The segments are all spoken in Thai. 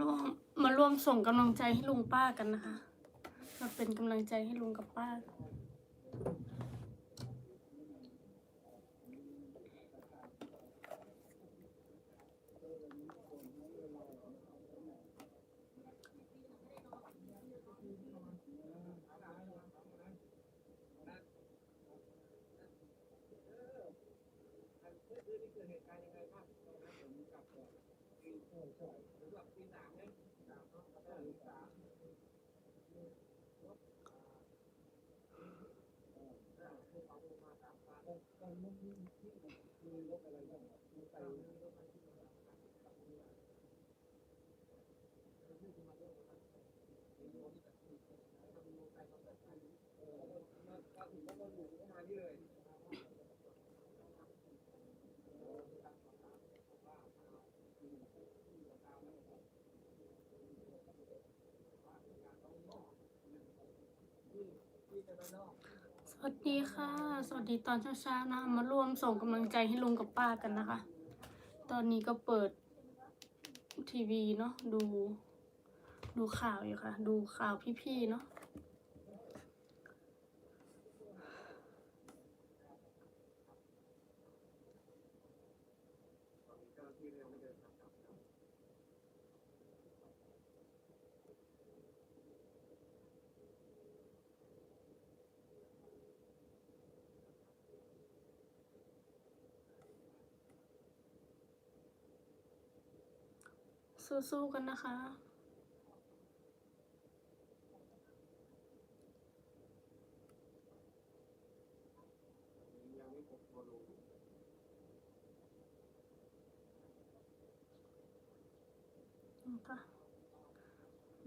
ร่วมมาร่วมส่งกำลังใจให้ลุงป้ากันนะคะ มาเป็นกำลังใจให้ลุงกับป้า สวัสดีค่ะ สวัสดีตอนเช้าๆนะ มาร่วมส่งกำลังใจให้ลุงกับป้ากันนะคะ ตอนนี้ก็เปิดทีวีเนาะดู ดูข่าวอยู่ค่ะ ดูข่าวพี่ๆเนาะ สู้ๆกันนะคะ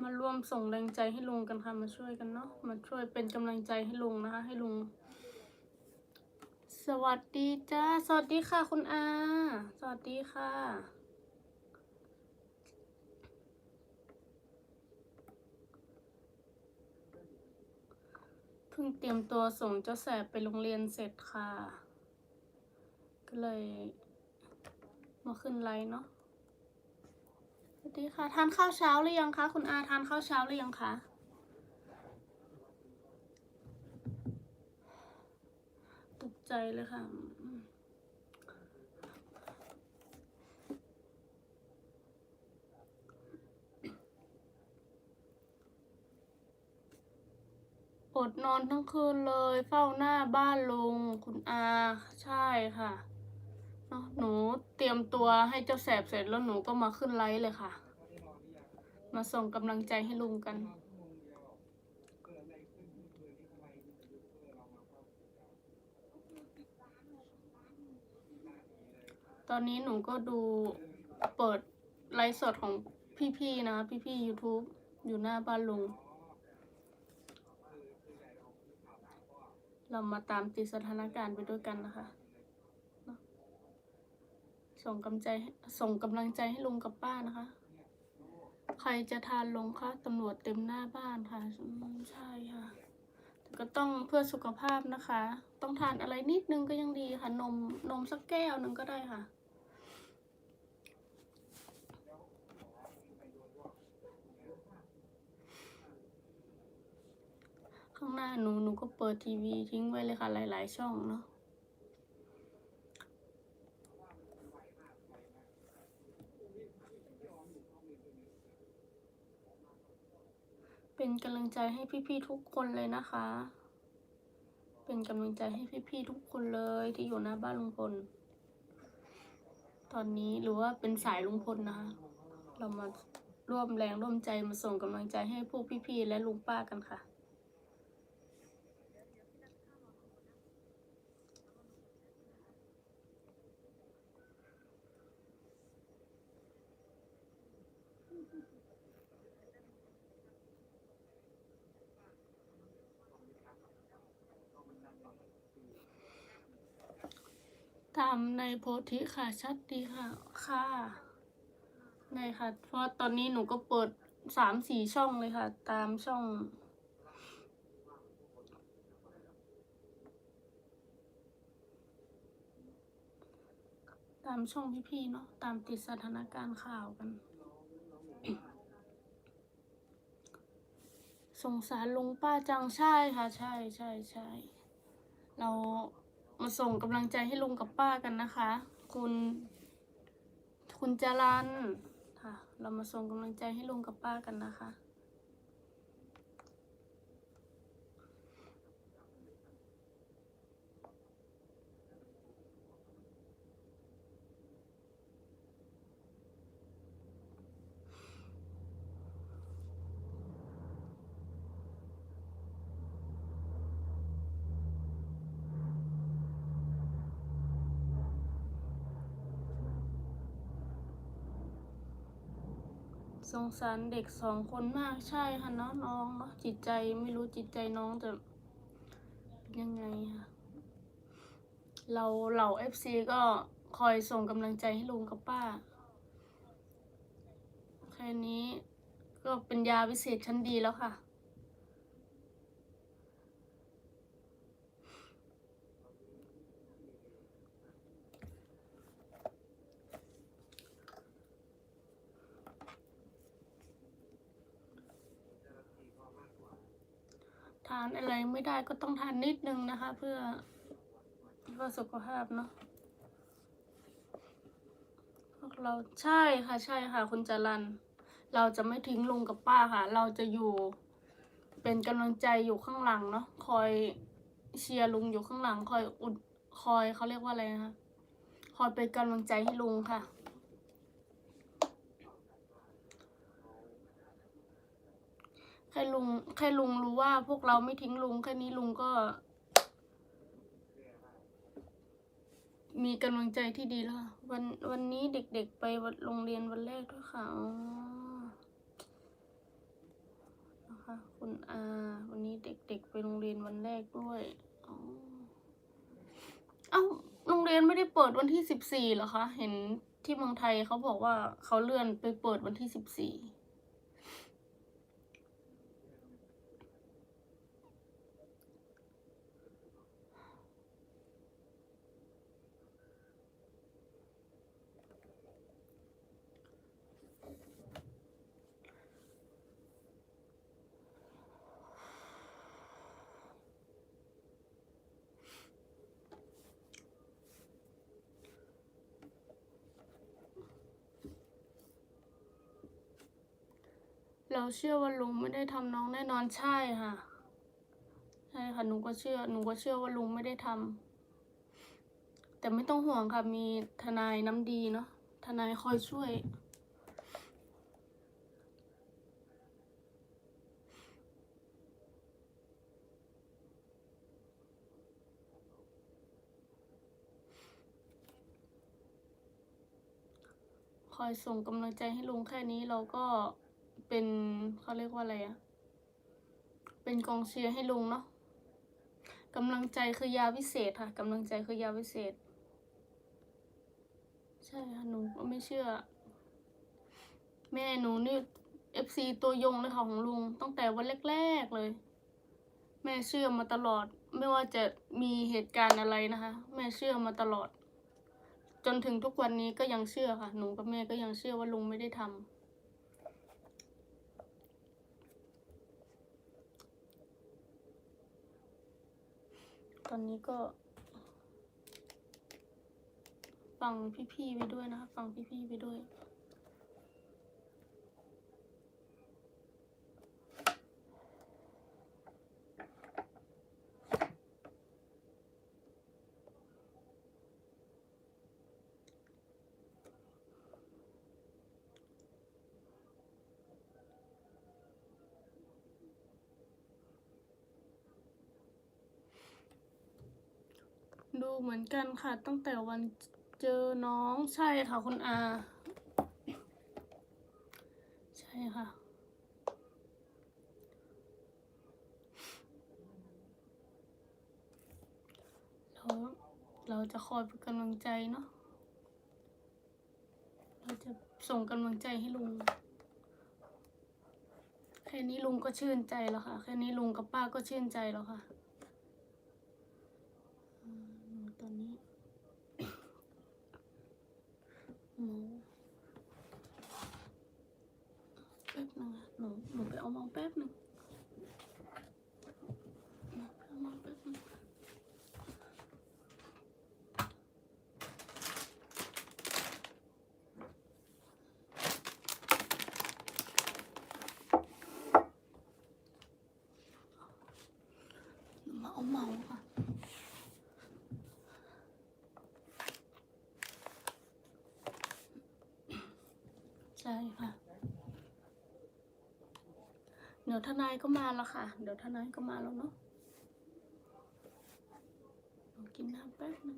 มาร่วมส่งแรงใจให้ลุงกันค่ะ มาช่วยกันเนาะ มาช่วยเป็นกำลังใจให้ลุงนะคะ ให้ลุงสวัสดีจ้า สวัสดีค่ะคุณอา สวัสดีค่ะ เพิ่งเตรียมตัวส่งเจ้าแสบไปโรงเรียนเสร็จค่ะ ก็เลยมาขึ้นไลน์เนาะสวัสดีค่ะ ทานข้าวเช้าหรือยังคะคุณอาทานข้าวเช้าหรือยังคะตกใจเลยค่ะ อดนอนทั้งคืนเลย เฝ้าหน้าบ้านลุงคุณอาใช่ค่ะเนอะหนูเตรียมตัวให้เจ้าแสบเสร็จแล้วหนูก็มาขึ้นไลฟ์เลยค่ะ มาส่งกำลังใจให้ลุงกัน ตอนนี้หนูก็ดูเปิดไลฟ์สดของพี่ๆนะ พี่ๆ YouTube อยู่หน้าบ้านลุง เรามาตามติดสถานการณ์ไปด้วยกันนะคะ ส่งกำใจส่งกำลังใจให้ลุงกับป้านะคะ ใครจะทานลงคะตำรวจเต็มหน้าบ้านค่ะ ใช่ค่ะแต่ก็ต้องเพื่อสุขภาพนะคะ ต้องทานอะไรนิดนึงก็ยังดีค่ะ นมนมสักแก้วหนึ่งก็ได้ค่ะ ข้างหน้าหนูหนูก็เปิดทีวีทิ้งไว้เลยค่ะ หลาย ๆ ช่องเนาะเป็นกำลังใจให้พี่ๆทุกคนเลยนะคะ เป็นกำลังใจให้พี่ๆทุกคนเลยที่อยู่หน้าบ้านลุงพล ตอนนี้หรือว่าเป็นสายลุงพลนะคะ เรามาร่วมแรงร่วมใจมาส่งกำลังใจให้พวกพี่ๆและลุงป้ากันค่ะ ตามในโพธิค่ะชัดดีค่ะ ค่ะในค่ะ เพราะตอนนี้หนูก็เปิดสามสี่ช่องเลยค่ะ ตามช่องตามช่องพี่ๆเนาะตามติดสถานการณ์ข่าวกัน สงสารลุงป้าจังใช่ค่ะ ใช่ใช่ใช่เรามาส่งกำลังใจให้ลุงกับป้ากันนะคะ คุณคุณจรันค่ะ เรามาส่งกำลังใจให้ลุงกับป้ากันนะคะ สงสารเด็กสองคนมากใช่ค่ะเนาะน้องเนาะจิตใจไม่รู้จิตใจน้องจะยังไงค่ะเราเหล่าเอฟซีก็คอยส่งกำลังใจให้ลุงกับป้าแค่นี้ก็เป็นยาวิเศษชั้นดีแล้วค่ะ ทานอะไรไม่ได้ก็ต้องทานนิดนึงนะคะ เพื่อเพื่อสุขภาพเนาะพวกเราใช่ค่ะใช่ค่ะ คุณจรันเราจะไม่ทิ้งลุงกับป้าค่ะ เราจะอยู่เป็นกำลังใจอยู่ข้างหลังเนาะคอยเชียร์ลุงอยู่ข้างหลัง คอยอุดคอยเขาเรียกว่าอะไรนะคะคอยเป็นกำลังใจให้ลุงค่ะ แค่ลุงแค่ลุงรู้ว่าพวกเราไม่ทิ้งลุงแค่นี้ลุงก็ มีกำลังใจที่ดีแล้วค่ะวันวันนี้เด็กๆ ไปวันโรงเรียนวันแรกด้วยค่ะอ๋อนะคะคุณอาวันนี้เด็กๆ ไปโรงเรียนวันแรกด้วยอ๋อเอ้าโรงเรียนไม่ได้เปิดวันที่สิบสี่เหรอคะ เห็นที่เมืองไทยเขาบอกว่าเขาเลื่อนไปเปิดวันที่สิบสี่ เราเชื่อว่าลุงไม่ได้ทำน้องแน่นอนใช่ค่ะ ใช่ค่ะหนูก็เชื่อหนูก็เชื่อว่าลุงไม่ได้ทำแต่ไม่ต้องห่วงค่ะมีทนายน้ำดีเนาะทนายคอยช่วยคอยส่งกำลังใจให้ลุงแค่นี้เราก็ เป็นเขาเรียกว่าอะไรอะเป็นกองเชียร์ให้ลุงเนาะกำลังใจคือยาวิเศษค่ะกำลังใจคือยาวิเศษ ใช่ค่ะหนูก็ไม่เชื่อ แม่หนูนี่เอฟซีตัวยงเลยค่ะของลุงตั้งแต่วันแรก ๆเลย แม่เชื่อมาตลอด ไม่ว่าจะมีเหตุการณ์อะไรนะคะ แม่เชื่อมาตลอด จนถึงทุกวันนี้ก็ยังเชื่อค่ะ หนูกับแม่ก็ยังเชื่อว่าลุงไม่ได้ทำต อนนี้ก็ ฟังพี่ๆไปด้วยนะคะ ฟังพี่ๆไปด้วย ดูเหมือนกันค่ะ ตั้งแต่วันเจอน้องใช่ค่ะคุณอา ใช่ค่ะเราเราจะคอยเป็นกำลังใจเนาะเราจะส่งกำลังใจให้ลุงแค่นี้ลุงก็ชื่นใจแล้วค่ะ แค่นี้ลุงกับป้าก็ชื่นใจแล้วค่ะ อืมตอนนี้ หนู แป๊บนึงอะหนูหนูไปเอามองแป๊บนึง เขาเมาค่ะ ใช่ค่ะ เดี๋ยวทนายก็มาแล้วค่ะ เดี๋ยวทนายก็มาแล้วเนาะกินน้ำแป๊บนึง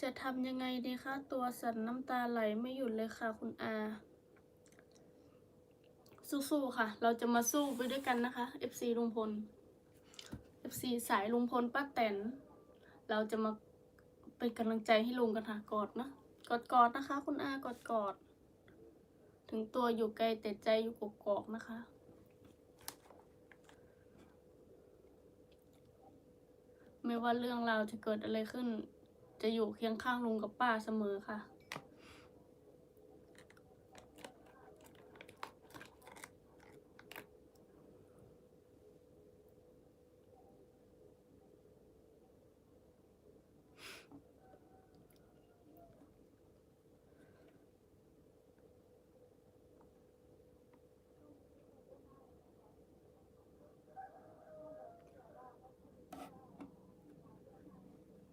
จะทำยังไงดีคะ ตัวสั่นน้ำตาไหลไม่หยุดเลยค่ะ คุณอา สู้ๆค่ะ เราจะมาสู้ไปด้วยกันนะคะ FC ลุงพล FC สายลุงพลป้าแตน เราจะมาเป็นกำลังใจให้ลุงกันค่ะกอดนะกอดกอดนะคะ คุณอากอดกอด ถึงตัวอยู่ไกลแต่ใจอยู่กกอกนะคะ ไม่ว่าเรื่องราวจะเกิดอะไรขึ้น จะอยู่เคียงข้างลุงกับป้าเสมอค่ะ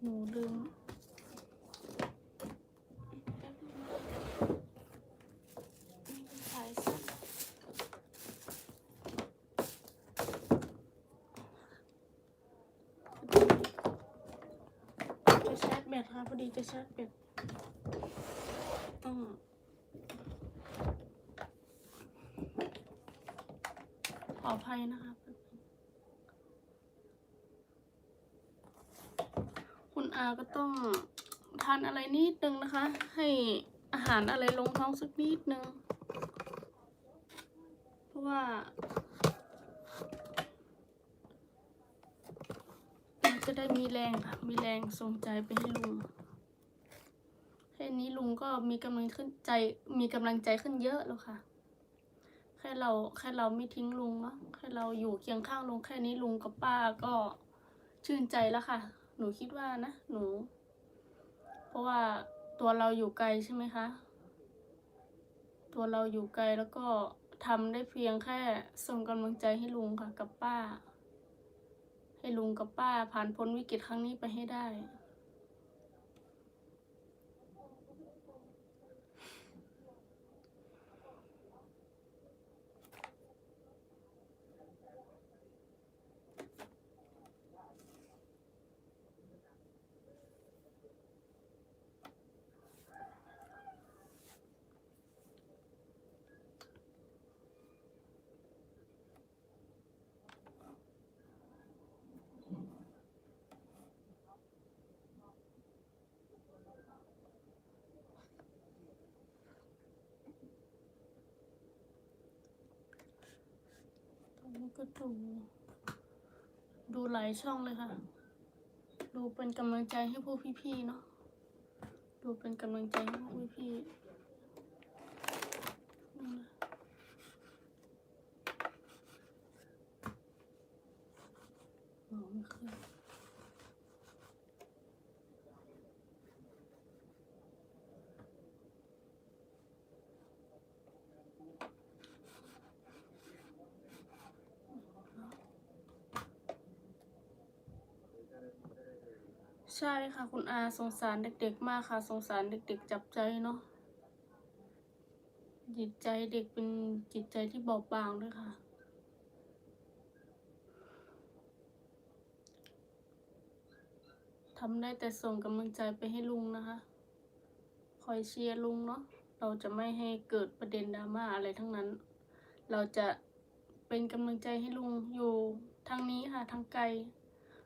หนูลืมสายสั้นจะชาร์จ แบตค่ะพอดีจะชาร์จแบตต้องขออภัยนะคะคุณอาก็ต้องทานอะไรนิดนึงนะคะ ให้อาหารอะไรลงท้องสักนิดนึง เพราะว่ามัน จะได้มีแรงค่ะ มีแรงส่งใจไปให้ลุงแค่นี้ลุงก็มีกำลังขึ้นใจ มีกำลังใจขึ้นเยอะแล้วค่ะ แค่เราแค่เราไม่ทิ้งลุงเนาะแค่เราอยู่เคียงข้างลุงแค่นี้ลุงกับป้าก็ชื่นใจแล้วค่ะ หนูคิดว่านะ หนู เพราะว่าตัวเราอยู่ไกลใช่ไหมคะ ตัวเราอยู่ไกลแล้วก็ทำได้เพียงแค่ส่งกำลังใจให้ลุงค่ะ กับป้า ให้ลุงกับป้าผ่านพ้นวิกฤตครั้งนี้ไปให้ได้ ตอนนี้ก็ ดู ดูหลายช่องเลยค่ะ ดูเป็นกำลังใจให้พวกพี่ๆเนาะ ดูเป็นกำลังใจให้พวกพี่ๆมองไม่ขึ้น ใช่ค่ะ คุณอาสงสารเด็ก ๆ มากค่ะ สงสารเด็ก ๆ จับใจเนาะจิตใจเด็กเป็นจิตใจที่บอบบางด้วยค่ะ ทำได้แต่ส่งกำลังใจไปให้ลุงนะคะ คอยเชียร์ลุงเนาะ เราจะไม่ให้เกิดประเด็นดราม่าอะไรทั้งนั้น เราจะเป็นกำลังใจให้ลุงอยู่ทางนี้ค่ะ ทางไกล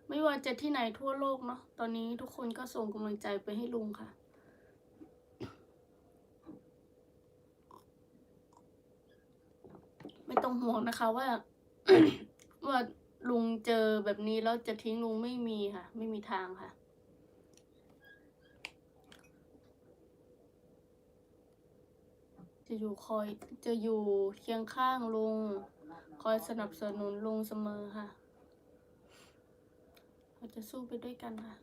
ไม่ว่าจะที่ไหนทั่วโลกเนาะ ตอนนี้ทุกคนก็ส่งกำลังใจไปให้ลุงค่ะ ไม่ต้องห่วงนะคะว่า ว่าลุงเจอแบบนี้แล้วจะทิ้งลุงไม่มีค่ะ ไม่มีทางค่ะจะอยู่คอยจะอยู่เคียงข้างลุง คอยสนับสนุนลุงเสมอค่ะ เราจะสู้ไปด้วยกันค่ะ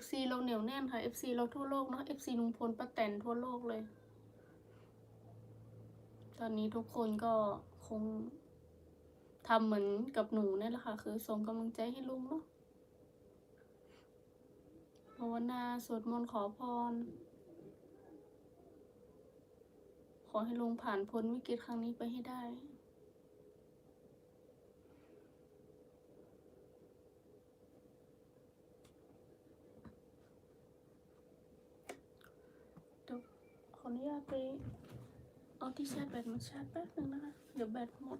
FC เราเหนียวแน่นค่ะ FC เราทั่วโลกเนาะ FC ลุงพลป้าแตนทั่วโลกเลย ตอนนี้ทุกคนก็คงทำเหมือนกับหนูนี่แหละค่ะ คือส่งกำลังใจให้ลุงเนาะภาวนาสวดมนต์ขอพร ขอให้ลุงผ่านพ้นวิกฤตครั้งนี้ไปให้ได้ ขออนุญาตไป เอาที่ชาร์จแบตมาชาร์จแป๊บนึงนะคะ เดี๋ยวแบตหมด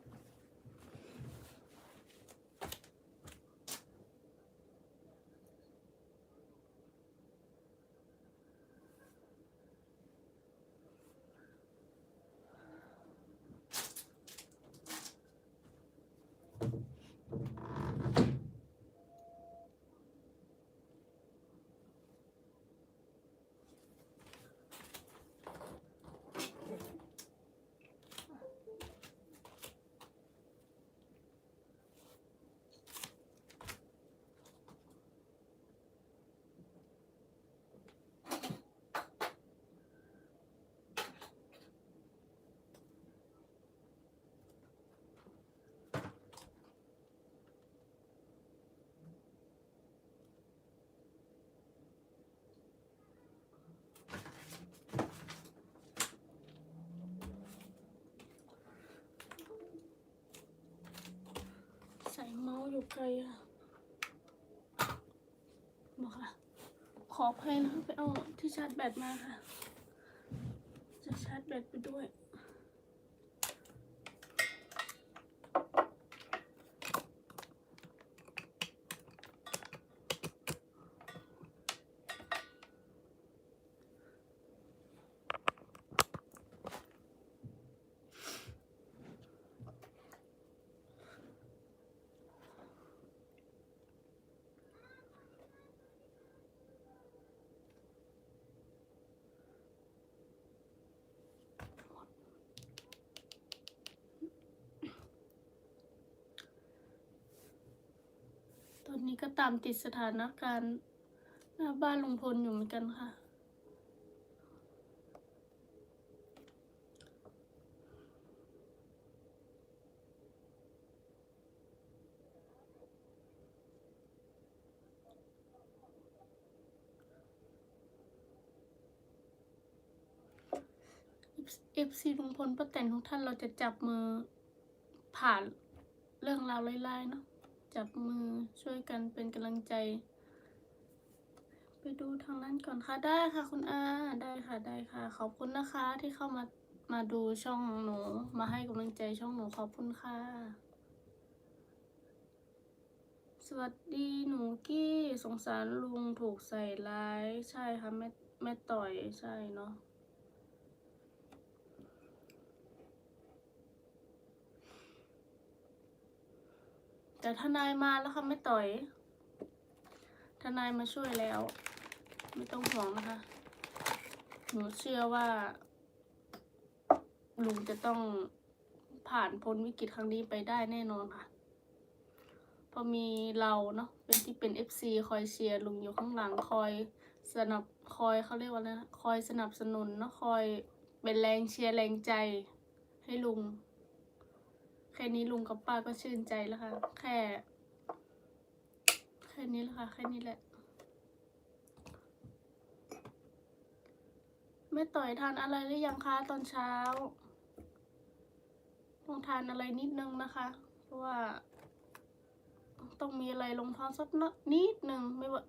เมาส์อยู่ไกลอะบอกค่ะ ขอเพลนะคะไปเอาที่ชาร์จแบตมาค่ะ จะชาร์จแบตไปด้วย ก็ตามติดสถานการณ์หน้าบ้านลุงพลอยู่เหมือนกันค่ะเอฟซีลุงพลป้าแตนทุกท่านเราจะจับมือผ่านเรื่องราวร้ายๆเนาะ จับมือช่วยกันเป็นกำลังใจ ไปดูทางนั้นก่อนค่ะได้ค่ะคุณอาได้ค่ะได้ค่ะ ขอบคุณนะคะที่เข้ามามาดูช่องหนูมาให้กำลังใจช่องหนูขอบคุณค่ะ สวัสดีหนูกี้สงสารลุงถูกใส่ร้าย ใช่ค่ะแม่แม่ต่อยใช่เนาะ แต่ทนายมาแล้วค่ะไม่ต่อย ทนายมาช่วยแล้ว ไม่ต้องห่วงนะคะ หนูเชื่อว่า ลุงจะต้องผ่านพ้นวิกฤตครั้งนี้ไปได้แน่นอนค่ะเพอมีเราเนาะเป็นที่เป็น FC คอยเชียร์ลุงอยู่ข้างหลังคอยสนับคอยเขาเรียกว่าอะไรนะคอยสนับสนุนเนาะคอยเป็นแรงเชียร์แรงใจให้ลุง ค่นี้ลุงกับป้าก็ชื่นใจแล้วค่ะ แค่ แค่นี้แหละค่ะ แค่นี้แหละไม่ต่อยทานอะไรหรือยังคะตอนเช้าต้องทานอะไรนิดนึงนะคะเพราะว่า ต้องมีอะไรลงท้องสักนิดนึงไม่ว่า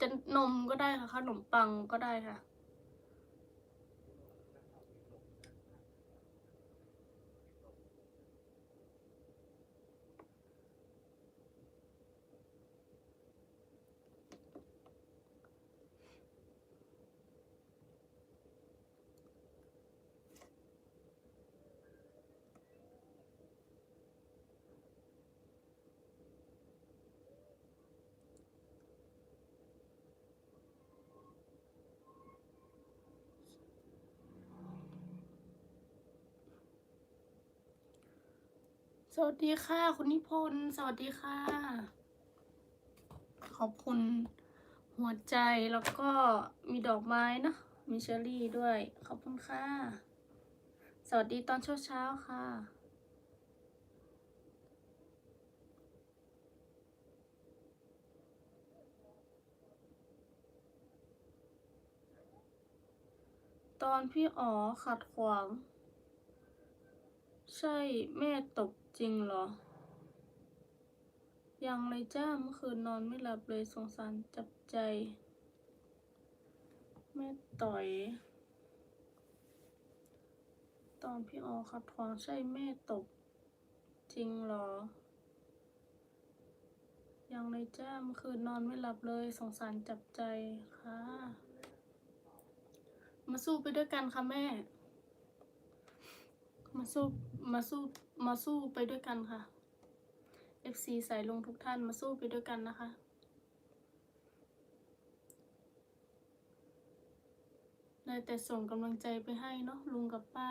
จะนมก็ได้ค่ะขนมปังก็ได้ค่ะ สวัสดีค่ะ คุณนิพนธ์สวัสดีค่ะ ขอบคุณหัวใจแล้วก็มีดอกไม้นะมีเชอรี่ด้วย ขอบคุณค่ะ สวัสดีตอนเช้าๆค่ะ ตอนพี่อ๋อขัดขวาง ใช่แม่ตกจริงเหรอ ยังเลยจ้าเมื่อคืนนอนไม่หลับเลยสงสารจับใจ แม่ต่อย ตอนพี่อ๋อขัดขวางใช่แม่ตกจริงเหรอ ยังเลยจ้าเมื่อคืนนอนไม่หลับเลยสงสารจับใจค่ะ มาสู้ไปด้วยกันค่ะแม่ มาสู้ มาสู้มาสู้ไปด้วยกันค่ะ FC สายลงทุกท่านมาสู้ไปด้วยกันนะคะ ได้แต่ส่งกำลังใจไปให้เนาะลุงกับป้า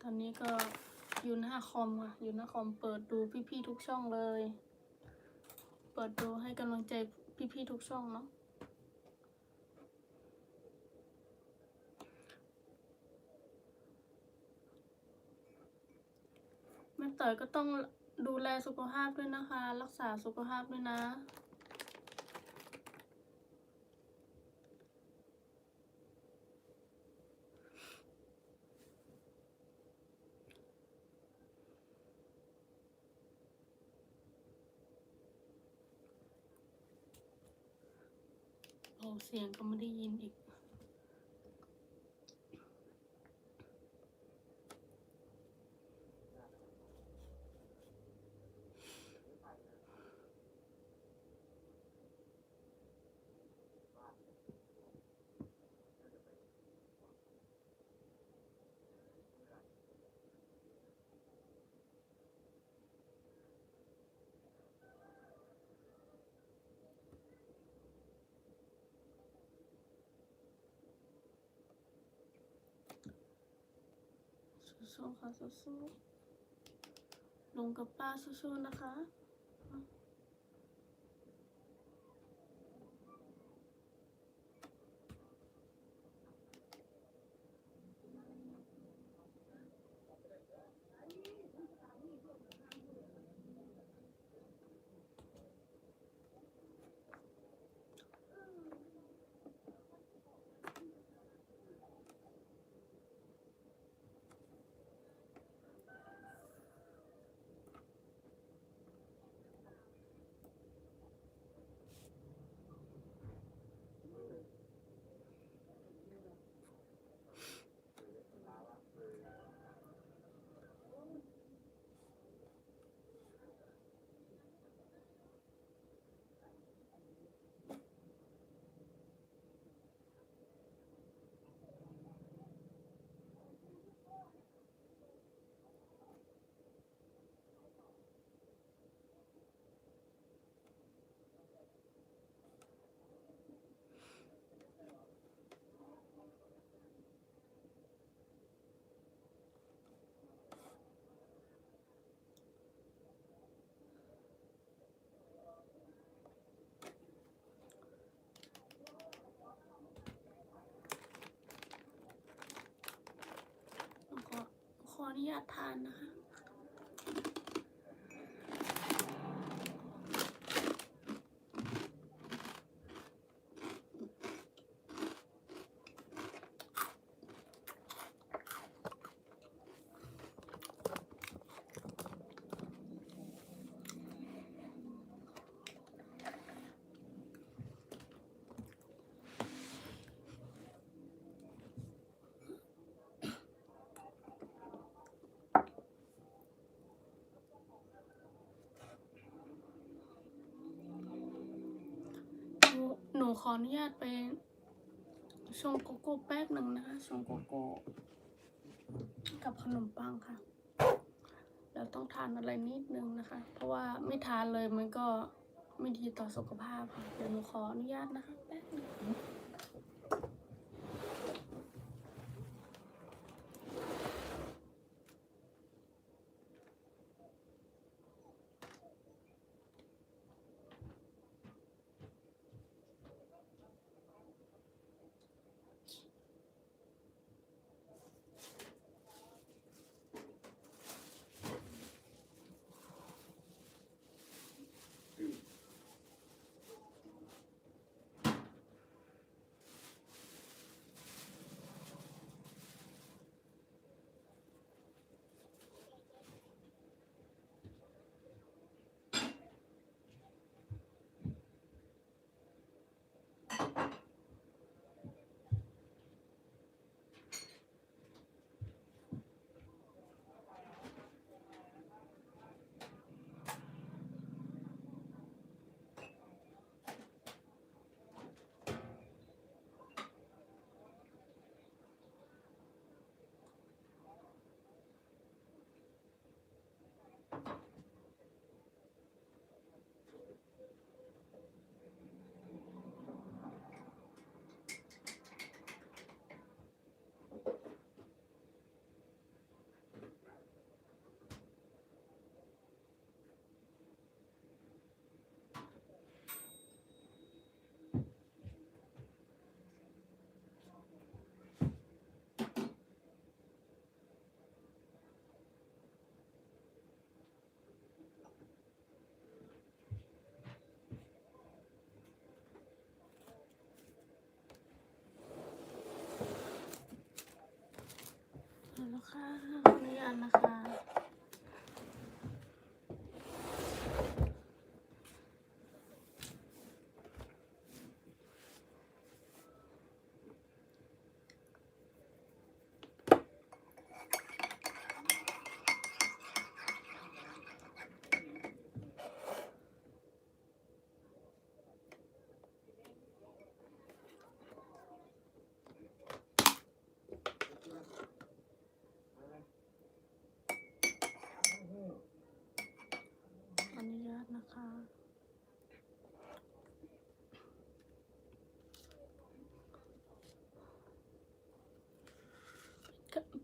ตอนนี้ก็อยู่หน้าคอมค่ะอยู่หน้าคอมเปิดดูพี่ๆทุกช่องเลย เปิดดูให้กำลังใจพี่ๆทุกช่องเนาะ แม่ต่อยก็ต้องดูแลสุขภาพด้วยนะคะ รักษาสุขภาพด้วยนะโอ้เสียงก็ไม่ได้ยินอีก สู้ๆค่ะสู้ๆลงกับป้าสู้ๆนะคะ แล้วก็ขออนุญาทานนะคะ หนูขออนุญาตไปชงโกโก้แป๊บหนึ่งนะคะชงโกโก้กับขนมปังค่ะ เราต้องทานอะไรนิดนึงนะคะ เพราะว่าไม่ทานเลยมันก็ไม่ดีต่อสุขภาพค่ะ เดี๋ยวหนูขออนุญาตนะคะ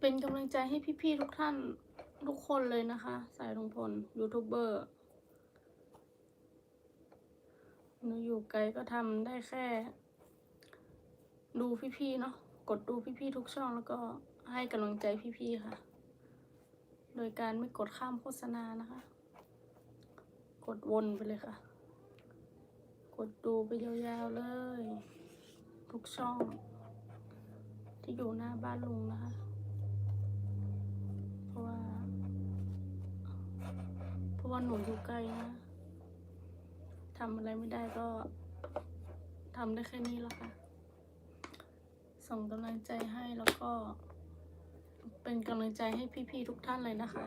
เป็นกำลังใจให้พี่ๆทุกท่านทุกคนเลยนะคะ สายลุงพลยูทูบเบอร์หนูอยู่ไกลก็ทำได้แค่ ดูพี่ๆเนาะกดดูพี่ๆทุกช่องแล้วก็ให้กำลังใจพี่ๆค่ะ โดยการไม่กดข้ามโฆษณานะคะ กดวนไปเลยค่ะ กดดูไปยาวๆเลย ทุกช่อง ที่อยู่หน้าบ้านลุงนะคะ ราะว่า เพราะว่าหนูอยู่ไกลนะทำอะไรไม่ได้ก็ทำได้แค่นี้แล้วค่ะ ส่งกำลังใจให้แล้วก็ เป็นกำลังใจให้พี่ๆทุกท่านเลยนะคะ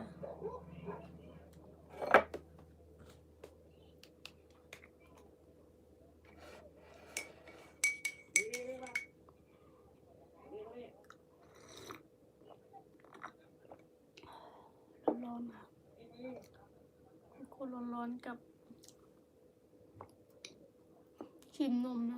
ร้อนๆค่ะคน ร้อนกับชิมนมนะ